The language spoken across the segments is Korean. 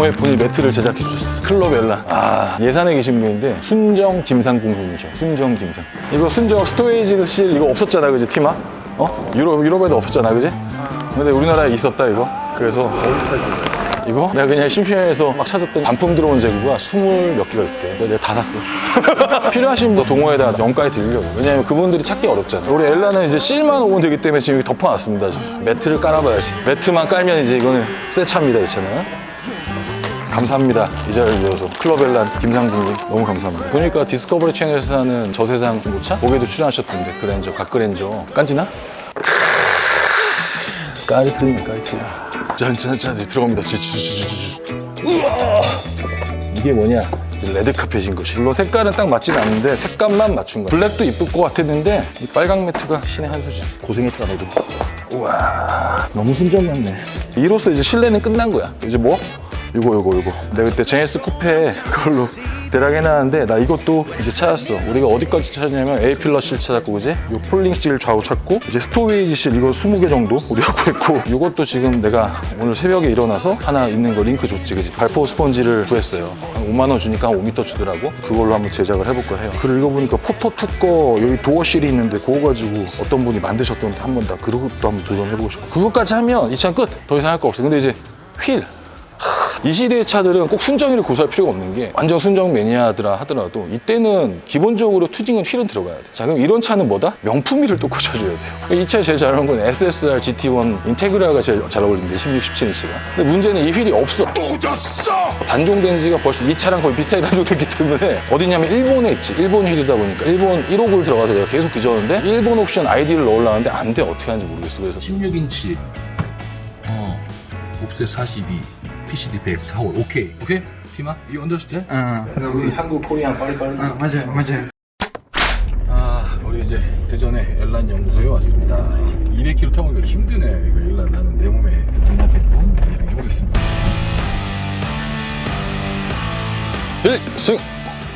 동호회분이 매트를 제작해 주셨어. 클럽 엘라. 아, 예산에 계신 분인데 순정 김상궁님이죠. 순정 김상. 이거 순정 스토레이지 실 이거 없었잖아, 그지 티마? 어? 유럽 유럽에도 없었잖아, 그지? 근데 우리나라에 있었다 이거. 그래서 이거 내가 그냥 심심해서 막 찾았더니 반품 들어온 재고가 스물 몇 개가 있대. 내가 다 샀어. 필요하신 분 동호회에다 원가에 드리려고. 왜냐면 그분들이 찾기 어렵잖아. 우리 엘라는 이제 실만 오면 되기 때문에 지금 덮어놨습니다. 지금. 매트를 깔아봐야지. 매트만 깔면 이제 이거는 새 차입니다, 이 차는. 감사합니다. 이 자리를 이어서 클럽 엘란 김상국님 너무 감사합니다. 보니까 디스커버리 채널에서 하는 저세상 중고차 거기에도 출연하셨던데 그랜저, 갓그랜저 깐지나? 까리틀리네 까리틀리. 짠짠짠 들어갑니다. 지지지지지. 이게 뭐냐? 레드 카펫인 거지. 물론 색깔은 딱 맞진 않는데 색감만 맞춘 거야. 블랙도 이쁠 것 같았는데 이 빨강 매트가 신의 한 수지. 고생했다 너도. 우와 너무 순정 같네. 이로써 이제 실내는 끝난 거야. 이제 뭐? 이거 이거 이거. 내가 그때 제네스 쿠페 그걸로 대략 해놨는데 나 이것도 이제 찾았어. 우리가 어디까지 찾았냐면 A 필러 실 찾았고 이제 요 폴링 실 좌우 찾고 이제 스토리지 실 이거 20개 정도 우리가 구했고 이것도 지금 내가 오늘 새벽에 일어나서 하나 있는 거 링크 줬지 그지 발포 스펀지를 구했어요. 한 5만 원 주니까 한 5m 주더라고. 그걸로 한번 제작을 해볼까 해요. 글을 읽어보니까 포토 투 거 여기 도어 실이 있는데 그거 가지고 어떤 분이 만드셨던데 한번 다 그것도 한번 도전해보고 싶어. 그것까지 하면 이 차 끝. 더 이상 할 거 없어. 근데 이제 휠. 이 시대의 차들은 꼭 순정이를 고수할 필요가 없는 게 완전 순정 매니아들아 하더라도 이때는 기본적으로 튜닝은 휠은 들어가야 돼. 자, 그럼 이런 차는 뭐다? 명품 휠을 또 꽂혀줘야 돼요. 이 차에 제일 잘 어울리는 건 SSR GT1 인테그라가 제일 잘 어울리는데 16, 17인치가. 근데 문제는 이 휠이 없어. 또 졌어! 단종된 지가 벌써 이 차랑 거의 비슷하게 단종됐기 때문에 어디냐면 일본에 있지. 일본 휠이다 보니까 일본 1호구를 들어가서 내가 계속 뒤졌는데 일본 옵션 아이디를 넣으려는데 안 돼. 어떻게 하는지 모르겠어. 그래서 16인치 어 옵셋 42 PCD 100 4월 오케이. 오케이? 티마 you understand? 아, 우리 한국 코리안 빠리빠리. 아 맞아요 맞아요. 아 우리 이제 대전의 엘란 연구소에 왔습니다. 200km 타보니까 힘드네. 이거 엘란 나는 내 몸에 눈앞했고 해보겠습니다. 필승!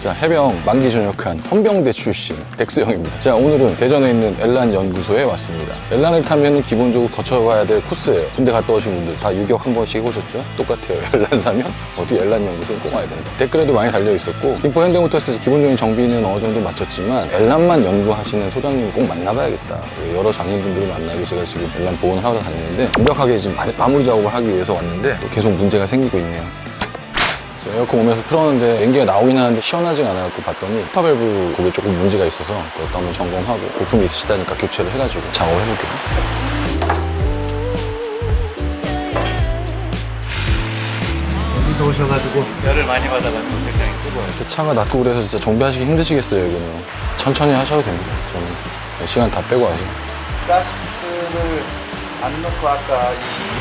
자, 해병 만기 전역한 헌병대 출신 덱스 형입니다. 자, 오늘은 대전에 있는 엘란 연구소에 왔습니다. 엘란을 타면 기본적으로 거쳐가야 될 코스예요. 군대 갔다 오신 분들 다 유격 한 번씩 해보셨죠? 똑같아요. 엘란 사면 어디 엘란 연구소는 꼭 와야 된다. 댓글에도 많이 달려 있었고 김포 현대모터스에서 기본적인 정비는 어느 정도 마쳤지만 엘란만 연구하시는 소장님 꼭 만나봐야겠다. 여러 장인분들을 만나고 제가 지금 엘란 보온을 하러 다니는데 완벽하게 지금 마- 마무리 작업을 하기 위해서 왔는데 또 계속 문제가 생기고 있네요. 저 에어컨 오면서 틀었는데 연기가 나오긴 하는데 시원하지가 않아갖고 봤더니 히터밸브 그게 조금 문제가 있어서 그것도 한번 점검하고 부품이 있으시다니까 교체를 해가지고 작업을 해볼게요. 여기서 오셔가지고 열을 많이 받아가지고 굉장히 뜨거워요. 그 차가 낮고 그래서 진짜 정비하시기 힘드시겠어요, 이거는. 천천히 하셔도 됩니다, 저는. 시간 다 빼고 와서. 가스를 안 넣고 아까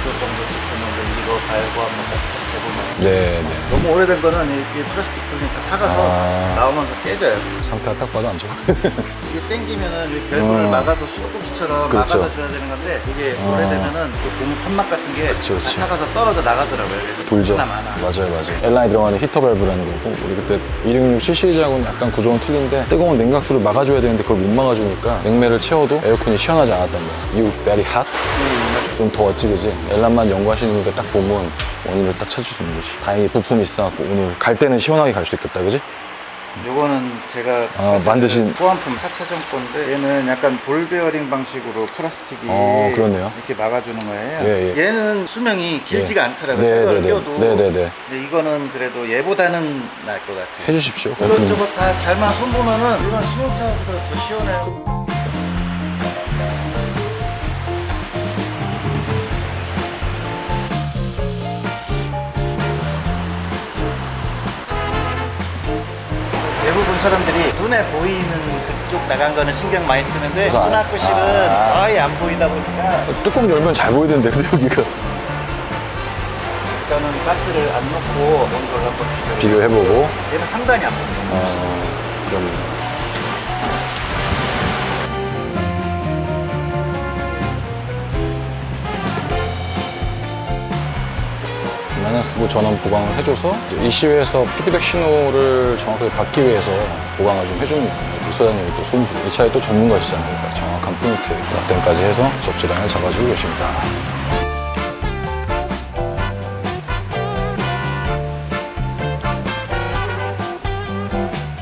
22도 정도 찍혔는데 이거 갈고 한번 딱 재보면 네, 네. 너무 오래된 거는 이, 이 플라스틱 부분이 다 사가서 아. 나오면서 깨져요. 상태가 딱 봐도 안 좋아. 이게 땡기면은 이 밸브를 음. 막아서 수도꼭지처럼 그렇죠. 막아서 줘야 되는 건데 이게 아. 오래되면은 그 고무 판막 같은 게 그렇죠, 그렇죠. 다 사가서 떨어져 나가더라고요. 그래서 불죠. 수가 많아. 맞아요, 맞아요. 엘라에 들어가는 히터 밸브라는 거고, 우리 그때 266 시리즈하고는 약간 구조는 틀린데, 뜨거운 냉각수를 막아줘야 되는데 그걸 못 막아주니까, 냉매를 채워도 에어컨이 시원하지 않았단 말이야. You very hot? 좀 더웠지, 그지? 엘란만 연구하시는 분들 딱 보면 원인을 딱 찾을 수 있는 거지. 다행히 부품이 있어갖고, 오늘 갈 때는 시원하게 갈 수 있겠다, 그지? 요거는 제가 아, 만드신- 호환품 4차전 건데 얘는 약간 볼 베어링 방식으로 플라스틱이 어, 그렇네요. 이렇게 막아주는 거예요. 예, 예. 얘는 수명이 길지가 예. 않더라고요. 네, 새 거를 네, 네. 껴도. 네, 네, 네. 근데 이거는 그래도 얘보다는 나을 것 같아요. 해주십시오. 이것저것 다 잘만 손보면은 일반 승용차보다 더 시원해요. 사람들이 눈에 보이는 그쪽 나간 거는 신경 많이 쓰는데 그래서 안- 수납구 실은 아. 거의 안 보이다 보니까 뚜껑 열면 잘 보이던데, 근데 여기가. 일단은 가스를 안 넣고 온도를 한번 비교를 비교해보고, 얘는 상당히 안 보여요. 어, 그럼. 밸런스부 전원 보강을 해줘서 이 시외에서 피드백 신호를 정확하게 받기 위해서 보강을 좀 해주는 거예요. 소장님이 또 손수, 이 차에 또 전문가시잖아요. 딱 정확한 포인트, 납땜까지 해서 접지량을 잡아주고 계십니다.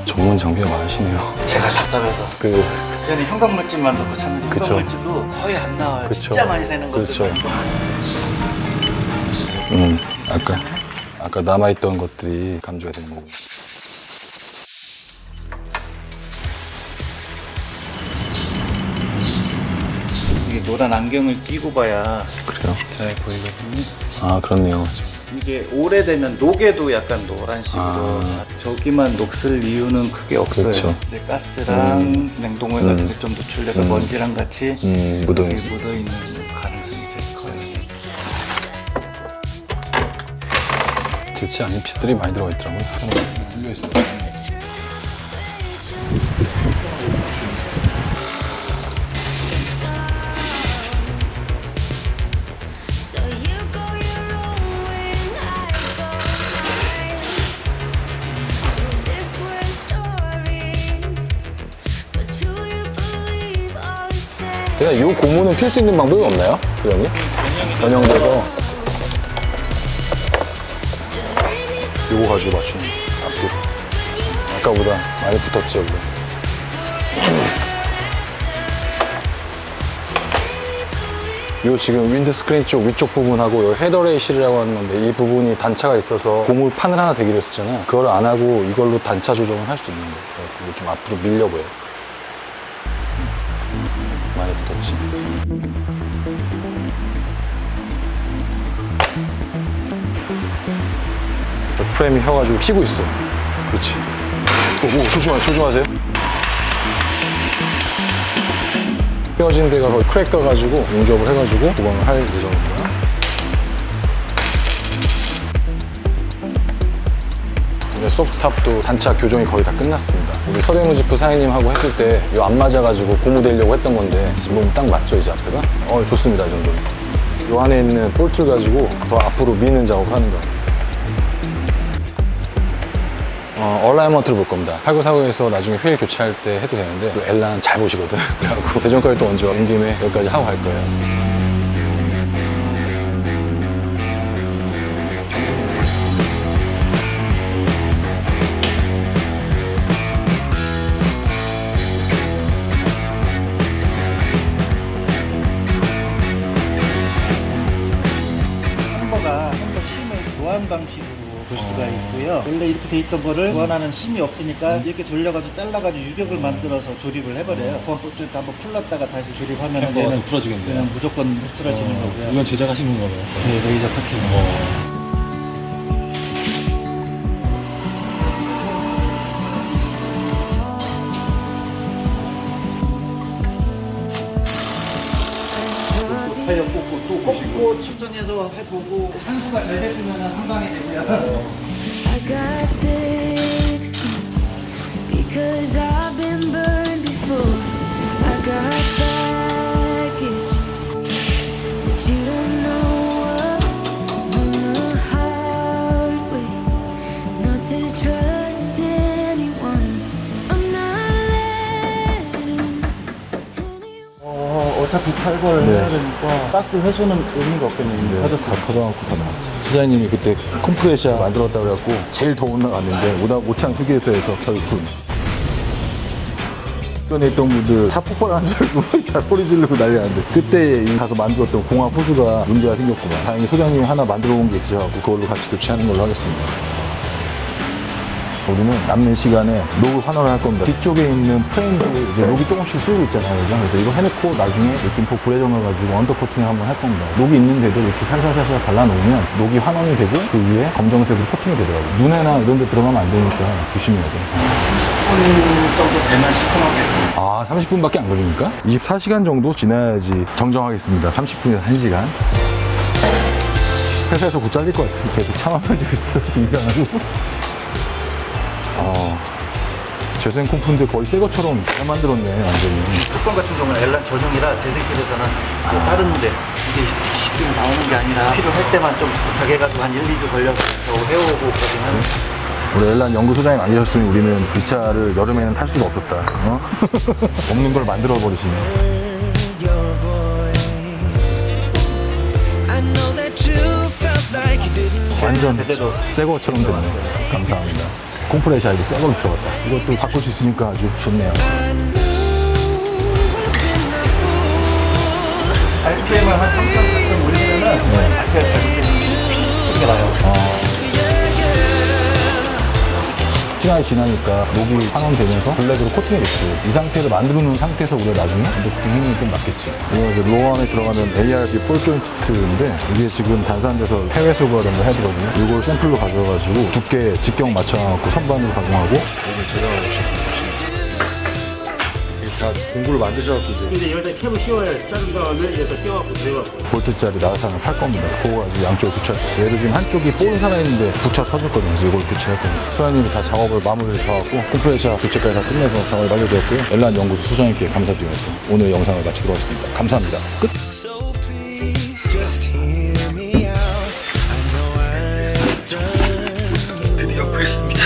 전문 장비가 많으시네요. 제가 답답해서. 그 그전에 형광물질만 넣고 찾는데 그쵸. 형광물질도 거의 안 나와요. 그쵸. 진짜 많이 새는 것들. 그렇죠. 음, 아까, 아까 남아있던 것들이 감줘야 되는 거고. 이게 노란 안경을 끼고 봐야 그래요? 잘 보이거든요. 아, 그렇네요. 이게 오래되면 녹에도 약간 노란 식으로 아. 저기만 녹슬 이유는 크게 없어요. 그렇죠. 근데 가스랑 냉동을 해가지고 음. 좀 노출돼서 음. 먼지랑 같이 음, 묻어있는. 여기 묻어 있는 재치 아닌 피스들이 많이 들어가 있더라고요. Say? 그냥 이 고무는 필 수 있는 방법이 없나요? 그형이 전형돼서 이거 가지고 맞추는 앞뒤. 아까보다 많이 붙었지, 여기. 이 지금 윈드 스크린 쪽 위쪽 부분하고 요 헤더레이 실이라고 하는 건데 이 부분이 단차가 있어서 고무 판을 하나 대기로 했었잖아요. 그걸 안 하고 이걸로 단차 조정을 할 수 있는 거예요. 그래서 좀 앞으로 밀려보여요. 많이 붙었지. 프레임이 혀가지고 피고 있어. 그렇지. 오, 오 조심하, 조심하세요. 휘어진 데가 거의 크랙 가가지고 용접을 해가지고 보강을 할 예정입니다. 속탑도 단차 교정이 거의 다 끝났습니다. 우리 서대문 지프 사장님하고 했을 때 이 안 맞아가지고 고무되려고 했던 건데 지금 보면 딱 맞죠 이제 앞에가? 어 좋습니다 이 정도는. 이 안에 있는 볼트를 가지고 더 앞으로 미는 작업을 하는 거예요. 어, 얼라이먼트를 볼 겁니다. 8940에서 나중에 휠 교체할 때 해도 되는데 그 엘란 잘 보시거든. 그래갖고 대전까지 또 얹어 온 김에 여기까지 하고 갈 거예요. 돼 있던 거를 교환하는 심이 없으니까 이렇게 돌려가지고 잘라가지고 유격을 만들어서 조립을 해버려요. 그것도 한번 풀렀다가 다시 조립하면 햄버가 얘는 틀어지겠네요. 그냥 무조건 흐트러지는 거고요. 이건 제작하신 건가요? 네, 레이저 커팅. 타이어 꽂고 또 보시고. 꽂고 측정해서 해보고 한수가 잘 됐으면 한 방에 되고요. I got thick skin because I've been burned before. I got baggage that you don't know of. Learn the hard way not to trust anyone. I'm not letting anyone. 어, 어차피 탈거를 해야 되니까 가스 회수는 의미가 없겠네요. 터졌어요. 다 터져갖고 다 나왔지. 수장님이 그때 컴프레셔 만들었다 그래갖고 제일 더운 날 왔는데 오다 오창 휴게소에서 결국. 주변에 있던 분들 차 폭발하는 줄 알고 다 소리 지르고 난리 났는데 그때 가서 만들었던 공합 호수가 문제가 생겼구만. 다행히 소장님이 하나 만들어 온 게 있으셔갖고 그걸로 같이 교체하는 걸로 하겠습니다 우리는 남는 시간에 녹을 환원을 할 겁니다. 뒤쪽에 있는 프레임도 이제 녹이 조금씩 쓰고 있잖아요. 그죠? 그래서 이거 해놓고 나중에 느낌포 불에정을 가지고 언더 코팅을 한번 할 겁니다. 녹이 있는데도 이렇게 살살살살 발라놓으면 녹이 환원이 되고 그 위에 검정색으로 코팅이 되더라고요. 눈에나 이런 데 들어가면 안 되니까 조심해야 돼요. 10분 정도 되면 시큼하게. 아, 30분밖에 안 걸립니까? 24시간 정도 지나야지 정정하겠습니다. 30분에서 1시간. 회사에서 곧 잘릴 것 같아요. 계속 참아가지고 있어. 일하고. 어, 재생 콤프인데 거의 새 것처럼 잘 만들었네, 완전히. 뚜껑 같은 경우는 엘란 전용이라 재생집에서는 그 다른데 이게 쉽게 나오는 게 아니라 필요할 때만 좀 부탁해 가지고 한 1, 2주 걸려서 해오고 그러면 우리 엘란 연구소장님 안 계셨으면 우리는 이 차를 여름에는 탈 수가 없었다. 어? 없는 걸 만들어 버리시네. your voice. I know that you felt like you didn't. 완전 제대로 새 것처럼 됐네. 감사합니다. 콤프레셔 이제 새 걸로 들어갔다. 이것도 바꿀 수 있으니까 아주 좋네요. RPM을 한 3.4점 올리면은 네. 앞에 소리가 나요. 시간이 지나니까 녹이 환원되면서 블랙으로 코팅했지. 이 상태를 만들어 놓은 상태에서 우리가 나중에 녹팅 힘이 좀 맞겠지. 이거 이제 로어 안에 들어가는 ARB 볼 조인트인데 이게 지금 단산돼서 해외 수거를 해드거든요. 이걸 샘플로 가져가지고 두께 직경 맞춰갖고 선반으로 가공하고 다 공구를 만드셔갖고 이제 이제 여기다 캡을 씌워야 자른 다음에 여기다 껴갖고 들어갖고 볼트짜리 나사를 팔 겁니다. 그거 가지고 양쪽을 교체했어요. 얘를 지금 한쪽이 볼은 살아있는데 붙여 터졌거든요. 그래서 이걸 교체할 겁니다. 수아님이 다 작업을 마무리를 해갖고 컴프레셔 교체까지 다 끝내서 작업이 완료되었고요. 엘란 연구소 수장님께 감사드리면서 오늘 영상을 마치도록 하겠습니다. 감사합니다. 끝! So please just hear me out. I know I've done 드디어 구했습니다.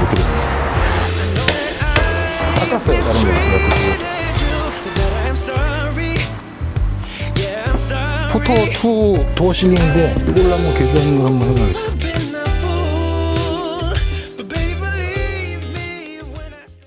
이렇게 됩니다. 닦았어요. 다른 거. 포토 2 도어 실링인데 이걸로 한번 개조하는 걸 한번 해봐야겠어요.